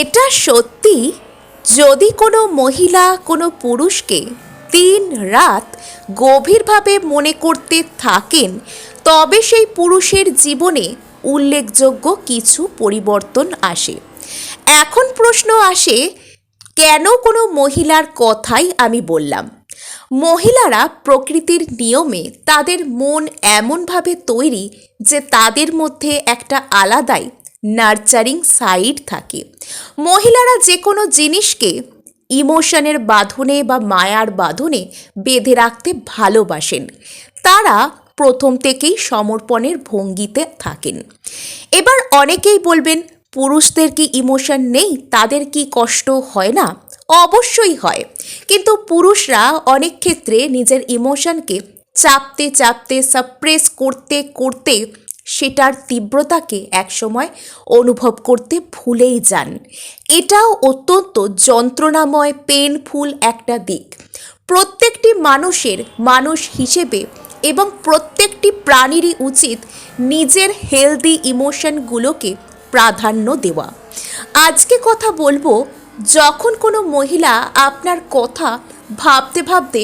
এটা সত্যি? যদি কোনো মহিলা কোনো পুরুষকে দিন রাত গভীরভাবে মনে করতে থাকেন, তবে সেই পুরুষের জীবনে উল্লেখযোগ্য কিছু পরিবর্তন আসে। এখন প্রশ্ন আসে, কেন কোনো মহিলার কথাই আমি বললাম? মহিলারা প্রকৃতির নিয়মে তাদের মন এমনভাবে তৈরি যে তাদের মধ্যে একটা আলাদাই নার্চারিং সাইড থাকে। মহিলারা যে কোনো জিনিসকে ইমোশনের বাঁধনে বা মায়ার বাঁধনে বেঁধে রাখতে ভালোবাসেন। তারা প্রথম থেকেই সমর্পণের ভঙ্গিতে থাকেন। এবার অনেকেই বলবেন, পুরুষদের কি ইমোশন নেই? তাদের কি কষ্ট হয় না? অবশ্যই হয়। কিন্তু পুরুষরা অনেক ক্ষেত্রে নিজের ইমোশনকে চাপতে চাপতে সাপ্রেস করতে করতে সেটার তীব্রতাকে একসময় অনুভব করতে ভুলেই যান। এটাও অত্যন্ত যন্ত্রণাময় পেনফুল একটা দিক। প্রত্যেকটি মানুষের মানুষ হিসেবে এবং প্রত্যেকটি প্রাণীরই উচিত নিজের হেলদি ইমোশনগুলোকে প্রাধান্য দেওয়া। আজকে কথা বলব যখন কোনো মহিলা আপনার কথা ভাবতে ভাবতে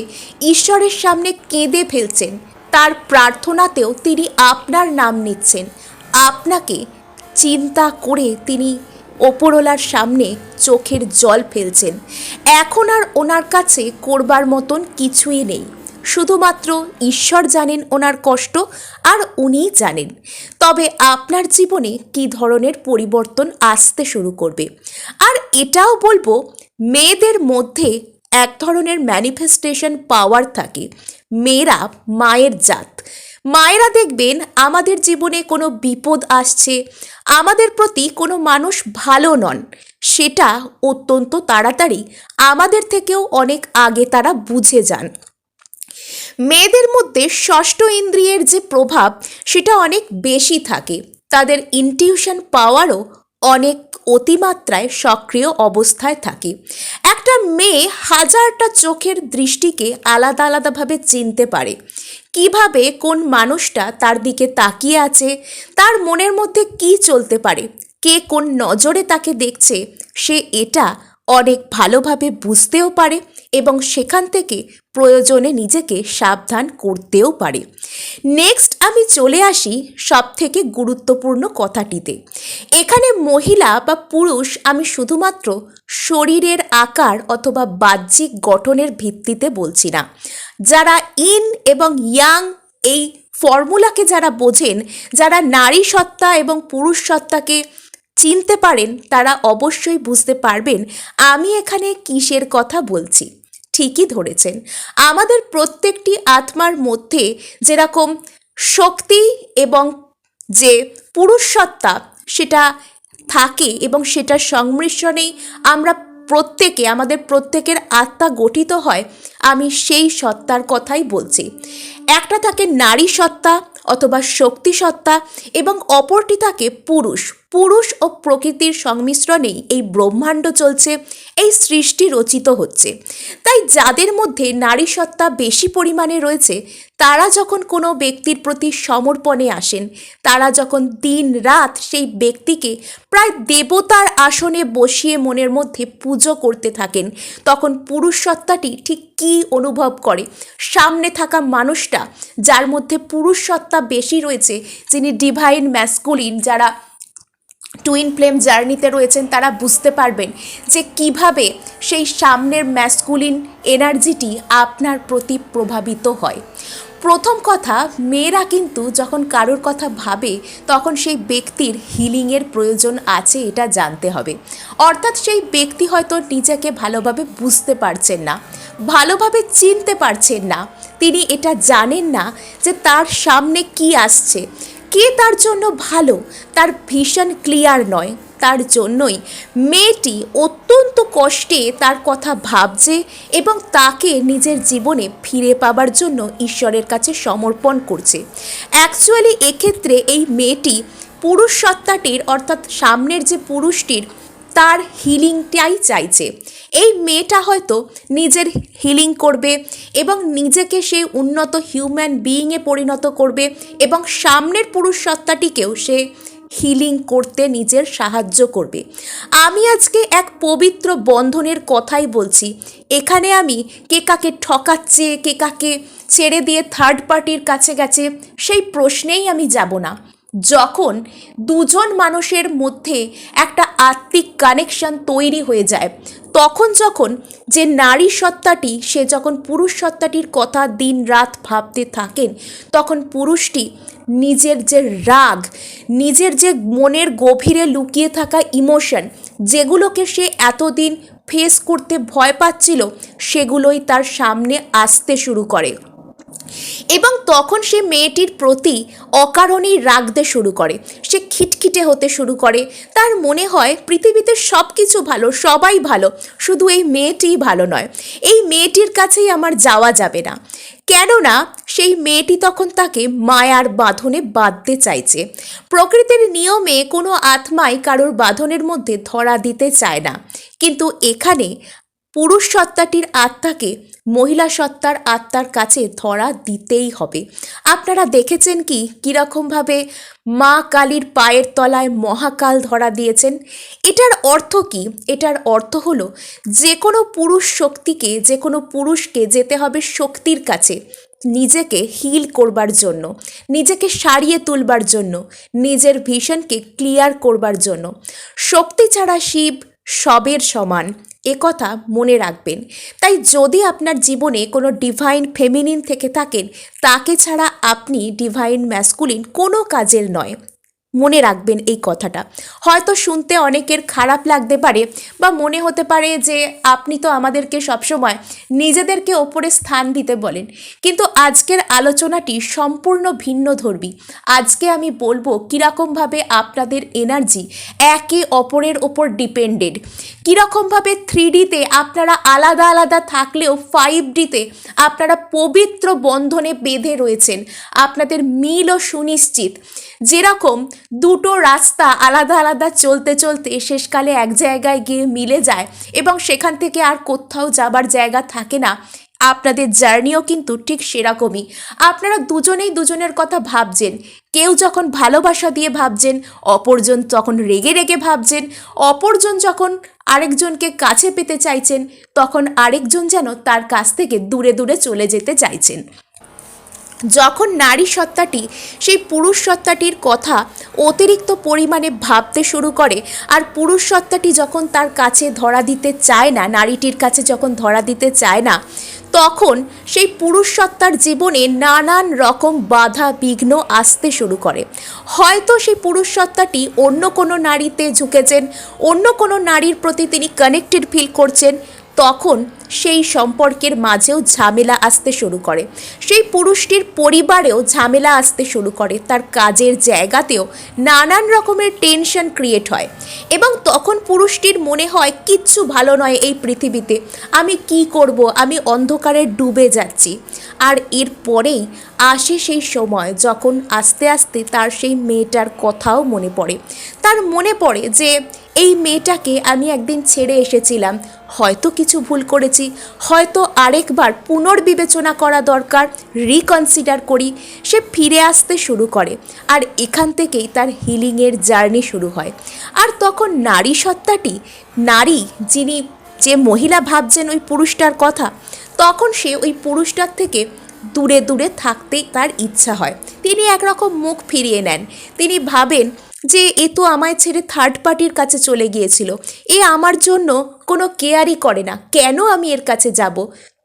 ঈশ্বরের সামনে কেঁদে ফেলছেন তার প্রার্থনাতেও তিনি আপনার নাম নিচ্ছেন। আপনাকে চিন্তা করে তিনি ওপরওয়ালার সামনে চোখের জল ফেলছেন। এখন আর ওনার কাছে করবার মতন কিছুই নেই। শুধুমাত্র ঈশ্বর জানেন ওনার কষ্ট আর উনিই জানেন। তবে আপনার জীবনে কী ধরনের পরিবর্তন আসতে শুরু করবে? আর এটাও বলব, মেয়েদের মধ্যে এক ধরনের ম্যানিফেস্টেশন পাওয়ার থাকে। মেয়েরা মায়ের জাত। মায়েরা দেখবেন আমাদের জীবনে কোনো বিপদ আসছে, আমাদের প্রতি কোনো মানুষ ভালো নন, সেটা অত্যন্ত তাড়াতাড়ি আমাদের থেকেও অনেক আগে তারা বুঝে যান। মেয়েদের মধ্যে ষষ্ঠ ইন্দ্রিয়ের যে প্রভাব, সেটা অনেক বেশি থাকে। তাদের ইনটিউশন পাওয়ারও অনেক অতিমাত্রায় সক্রিয় অবস্থায় থাকে। একটা মেয়ে হাজারটা চোখের দৃষ্টিকে আলাদা আলাদাভাবে চিনতে পারে। কীভাবে কোন মানুষটা তার দিকে তাকিয়ে আছে, তার মনের মধ্যে কি চলতে পারে, কে কোন নজরে তাকে দেখছে, সে এটা অনেক ভালোভাবে বুঝতেও পারে এবং সেখান থেকে প্রয়োজনে নিজেকে সাবধান করতেও পারে। নেক্সট আমি চলে আসি সব থেকে গুরুত্বপূর্ণ কথাটিতে। এখানে মহিলা বা পুরুষ আমি শুধুমাত্র শরীরের আকার অথবা বাহ্যিক গঠনের ভিত্তিতে বলছি না। যারা ইন এবং ইয়াং এই ফর্মুলাকে যারা বোঝেন, যারা নারী সত্তা এবং পুরুষ সত্তাকে চিনতে পারেন, তারা অবশ্যই বুঝতে পারবেন আমি এখানে কিসের কথা বলছি। ঠিকই ধরেছেন। আমাদের প্রত্যেকটি আত্মার মধ্যে যেরকম শক্তি এবং যে পুরুষ সত্তা সেটা থাকে এবং সেটার সংমিশ্রণেই আমরা প্রত্যেকে, আমাদের প্রত্যেকের আত্মা গঠিত হয়, আমি সেই সত্তার কথাই বলছি। একটা থাকে নারী সত্তা অথবা শক্তি সত্তা এবং অপরটি থাকে পুরুষ। পুরুষ ও প্রকৃতির সংমিশ্রণেই এই ব্রহ্মাণ্ড চলছে, এই সৃষ্টি রচিত হচ্ছে। তাই যাদের মধ্যে নারী সত্তা বেশি পরিমাণে রয়েছে, তারা যখন কোনো ব্যক্তির প্রতি সমর্পণে আসেন, তারা যখন দিন রাত সেই ব্যক্তিকে প্রায় দেবতার আসনে বসিয়ে মনের মধ্যে পুজো করতে থাকেন, তখন পুরুষ সত্তাটি ঠিক কী অনুভব করে? সামনে থাকা মানুষটা, যার মধ্যে পুরুষ সত্তা বেশি রয়েছে, যিনি ডিভাইন ম্যাসকুলিন যারা টুইন ফ্লেম জার্নিতে রয়েছেন, তারা বুঝতে পারবেন যে কীভাবে সেই সামনের ম্যাসকুলিন এনার্জিটি আপনার প্রতি প্রভাবিত হয়। প্রথম কথা, মেয়েরা কিন্তু যখন কারোর কথা ভাবে, তখন সেই ব্যক্তির হিলিংয়ের প্রয়োজন আছে, এটা জানতে হবে। অর্থাৎ সেই ব্যক্তি হয়তো নিজেকে ভালোভাবে বুঝতে পারছেন না, ভালোভাবে চিনতে পারছেন না, তিনি এটা জানেন না যে তার সামনে কি আসছে। কে তার জন্য ভালো? তার ভীষণ ক্লিয়ার নয়। তার জন্যই মেয়েটি অত্যন্ত কষ্টে তার কথা ভাবছে এবং তাকে নিজের জীবনে ফিরে পাবার জন্য ঈশ্বরের কাছে সমর্পণ করছে। অ্যাকচুয়ালি এক্ষেত্রে এই মেয়েটি পুরুষ সত্তাটির অর্থাৎ সামনের যে পুরুষটির তার হিলিংটাই চাইছে। এই মেয়েটা হয়তো নিজের হিলিং করবে এবং নিজেকে সে উন্নত হিউম্যান বিইংয়ে পরিণত করবে এবং সামনের পুরুষ সত্তাটিকেও সে হিলিং করতে নিজের সাহায্য করবে। আমি আজকে এক পবিত্র বন্ধনের কথাই বলছি। এখানে আমি কে কাকে ঠকাচ্ছে, কে কাকে ছেড়ে দিয়ে থার্ড পার্টির কাছে গেছে, সেই প্রশ্নেই আমি যাব না। যখন দুজন মানুষের মধ্যে একটা আত্মিক কানেকশন তৈরি হয়ে যায়, তখন যখন যে নারী সত্তাটি, সে যখন পুরুষ সত্তাটির কথা দিন রাত ভাবতে থাকেন, তখন পুরুষটি নিজের যে রাগ, নিজের যে মনের গভীরে লুকিয়ে থাকা ইমোশন যেগুলোকে সে এতদিন ফেস করতে ভয় পাচ্ছিল, সেগুলোই তার সামনে আসতে শুরু করে। এবং তখন সে মেয়েটির প্রতি অকারণেই রাগতে শুরু করে। সে খিটখিটে হতে শুরু করে। তার মনে হয় পৃথিবীতে সব কিছু ভালো, সবাই ভালো, শুধু এই মেয়েটিই ভালো নয়। এই মেয়েটির কাছেই আমার যাওয়া যাবে না। কেননা সেই মেয়েটি তখন তাকে মায়ার বাঁধনে বাঁধতে চাইছে। প্রকৃতির নিয়মে কোনো আত্মাই কারোর বাঁধনের মধ্যে ধরা দিতে চায় না। কিন্তু এখানে পুরুষ সত্তাটির আত্মাকে মহিলা সত্তার আত্মার কাছে ধরা দিতেই হবে। আপনারা দেখেছেন কি? কীরকমভাবে মা কালীর পায়ের তলায় মহাকাল ধরা দিয়েছেন। এটার অর্থ কি? এটার অর্থ হলো যে কোনো পুরুষ শক্তিকে যে কোনো পুরুষকে যেতে হবে শক্তির কাছে, নিজেকে হিল করবার জন্য, নিজেকে সারিয়ে তুলবার জন্য, নিজের ভিশনকে ক্লিয়ার করবার জন্য। শক্তি ছাড়া শিব সবের সমান। একথা মনে রাখবেন। তাই যদি আপনার জীবনে কোনো ডিভাইন ফেমিনিন থেকে থাকেন, তাকে ছাড়া আপনি ডিভাইন ম্যাসকুলিন কোনো কাজের নয়। মনে রাখবেন এই কথাটা। হয়তো শুনতে অনেকের খারাপ লাগতে পারে বা মনে হতে পারে যে আপনি তো আমাদেরকে সবসময় নিজেদেরকে ওপরে স্থান দিতে বলেন। কিন্তু আজকের আলোচনাটি সম্পূর্ণ ভিন্ন ধর্মী। আজকে আমি বলব কীরকমভাবে আপনাদের এনার্জি একে অপরের ওপর ডিপেন্ডেড কীরকমভাবে থ্রি ডিতে আপনারা আলাদা আলাদা থাকলেও ফাইভ ডিতে আপনারা পবিত্র বন্ধনে বেঁধে রয়েছেন। আপনাদের মিলও সুনিশ্চিত। যেরকম দুটো রাস্তা আলাদা আলাদা চলতে চলতে শেষকালে এক জায়গায় গিয়ে মিলে যায় এবং সেখান থেকে আর কোথাও যাবার জায়গা থাকে না। আপনাদের জার্নিও কিন্তু ঠিক সেরকমই। আপনারা দুজনেই দুজনের কথা ভাবছেন। কেউ যখন ভালোবাসা দিয়ে ভাবছেন, অপরজন তখন রেগে রেগে ভাবছেন, অপরজন যখন আরেকজনকে কাছে পেতে চাইছেন, তখন আরেকজন যেন তার কাছ থেকে দূরে দূরে চলে যেতে চাইছেন। যখন নারী সত্তাটি, সেই পুরুষ সত্তাটির কথা অতিরিক্ত পরিমাণে ভাবতে শুরু করে, আর পুরুষ সত্তাটি যখন তার কাছে ধরা দিতে চায় না, নারীটির কাছে যখন ধরা দিতে চায় না, তখন সেই পুরুষ সত্তার জীবনে নানান রকম বাধা, বিঘ্ন আসতে শুরু করে। হয়তো সেই পুরুষ সত্তাটি অন্য কোনো নারীতে ঝুঁকেছেন, অন্য কোনো নারীর প্রতি তিনি কানেক্টেড ফিল করছেন তখন সেই সম্পর্কের মাঝেও ঝামেলা আসতে শুরু করে। সেই পুরুষটির পরিবারেও ঝামেলা আসতে শুরু করে। তার কাজের জায়গাতেও নানান রকমের টেনশন ক্রিয়েট হয় এবং তখন পুরুষটির মনে হয়, কিচ্ছু ভালো নয় এই পৃথিবীতে। আমি কি করব? আমি অন্ধকারে ডুবে যাচ্ছি। আর এর পরেই আসে সেই সময় যখন আস্তে আস্তে তার সেই মেয়েটার কথাও মনে পড়ে। তার মনে পড়ে যে এই মেয়েটাকে আমি একদিন ছেড়ে এসেছিলাম। হয়তো কিছু ভুল করেছি। হয়তো আরেকবার পুনর্বিবেচনা করা দরকার। রিকনসিডার করি। সে ফিরে আসতে শুরু করে। আর এখান থেকেই তার হিলিংয়ের জার্নি শুরু হয়। আর তখন নারী সত্তাটি, নারী যিনি যে মহিলা ভাবছেন ওই পুরুষটার কথা, তখন সে ওই পুরুষটার থেকে দূরে দূরে থাকতেই তার ইচ্ছা হয়। তিনি একরকম মুখ ফিরিয়ে নেন। তিনি ভাবেন যে এ তো আমায় ছেড়ে থার্ড পার্টির কাছে চলে গিয়েছিল। এ আমার জন্য কোনো কেয়ারই করে না। কেন আমি এর কাছে যাব?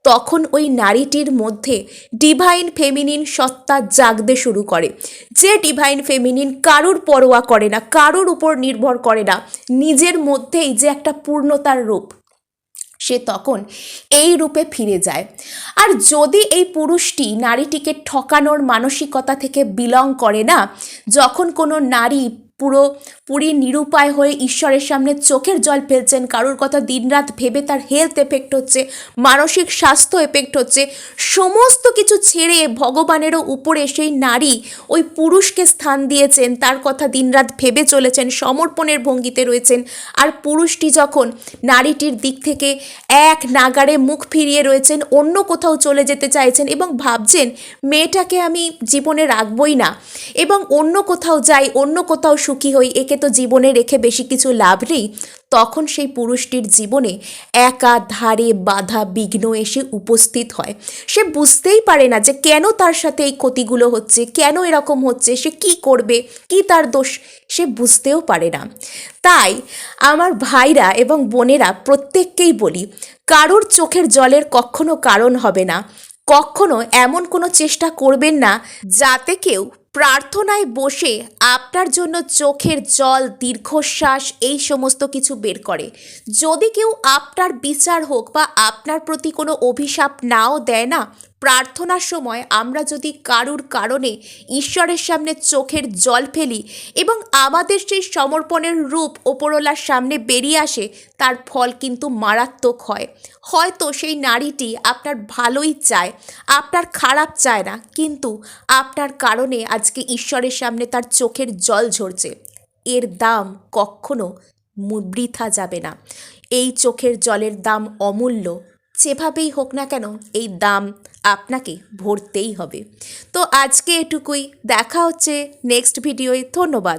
তখন ওই নারীটির মধ্যে ডিভাইন ফেমিনিন সত্তা জাগতে শুরু করে। যে ডিভাইন ফেমিনিন কারুর পরোয়া করে না, কারুর উপর নির্ভর করে না, নিজের মধ্যেই যে একটা পূর্ণতার রূপ, সে তখন এই রূপে ফিরে যায়। আর যদি এই পুরুষটি নারীটিকে ঠকানোর মানসিকতা থেকে বিলং করে না, যখন কোনো নারী পুরো পুরি নিরুপায় হয়ে ঈশ্বরের সামনে চোখের জল ফেলছেন। কারোর কথা দিনরাত ভেবে তার হেলথ এফেক্ট হচ্ছে, মানসিক স্বাস্থ্য এফেক্ট হচ্ছে। সমস্ত কিছু ছেড়ে ভগবানেরও উপরে সেই নারী ওই পুরুষকে স্থান দিয়েছেন। তার কথা দিনরাত ভেবে চলেছেন, সমর্পণের ভঙ্গিতে রয়েছেন। আর পুরুষটি যখন নারীটির দিক থেকে এক নাগারে মুখ ফিরিয়ে রয়েছেন, অন্য কোথাও চলে যেতে চাইছেন এবং ভাবছেন, মেয়েটাকে আমি জীবনে রাখবই না। এবং অন্য কোথাও যাই, অন্য কোথাও সুখী হই, একে তো জীবনে রেখে বেশি কিছু লাভ নেই। তখন সেই পুরুষটির জীবনে একা ধারে বাধা বিঘ্ন এসে উপস্থিত হয়। সে বুঝতেই পারে না যে কেন তার সাথে এই ক্ষতিগুলো হচ্ছে, কেন এরকম হচ্ছে, সে কি করবে, কি তার দোষ, সে বুঝতেও পারে না। তাই আমার ভাইরা এবং বোনেরা প্রত্যেককেই বলি, কারোর চোখের জলের কখনো কারণ হবে না। কখনো এমন কোনো চেষ্টা করবেন না যাতে কেউ প্রার্থনায় বসে আপনার জন্য চোখের জল, দীর্ঘশ্বাস, এই সমস্ত কিছু বের করে। যদি কেউ আপনার বিচার হোক বা আপনার প্রতি কোনো অভিশাপ নাও দেয় না প্রার্থনার সময় আমরা যদি কারুর কারণে ঈশ্বরের সামনে চোখের জল ফেলি এবং আমাদের সেই সমর্পণের রূপ ওপরওয়ালার সামনে বেরিয়ে আসে, তার ফল কিন্তু মারাত্মক হয়। হয়তো সেই নারীটি আপনার ভালোই চায়, আপনার খারাপ চায় না, কিন্তু আপনার কারণে আজকে ঈশ্বরের সামনে তার চোখের জল ঝরছে। এর দাম কখনো বৃথা যাবে না। এই চোখের জলের দাম অমূল্য। যেভাবেই হোক না কেন, এই দাম আপনাকে ভরতেই হবে। তো আজকে এটুকুই। দেখা হচ্ছে নেক্সট ভিডিওয় ধন্যবাদ।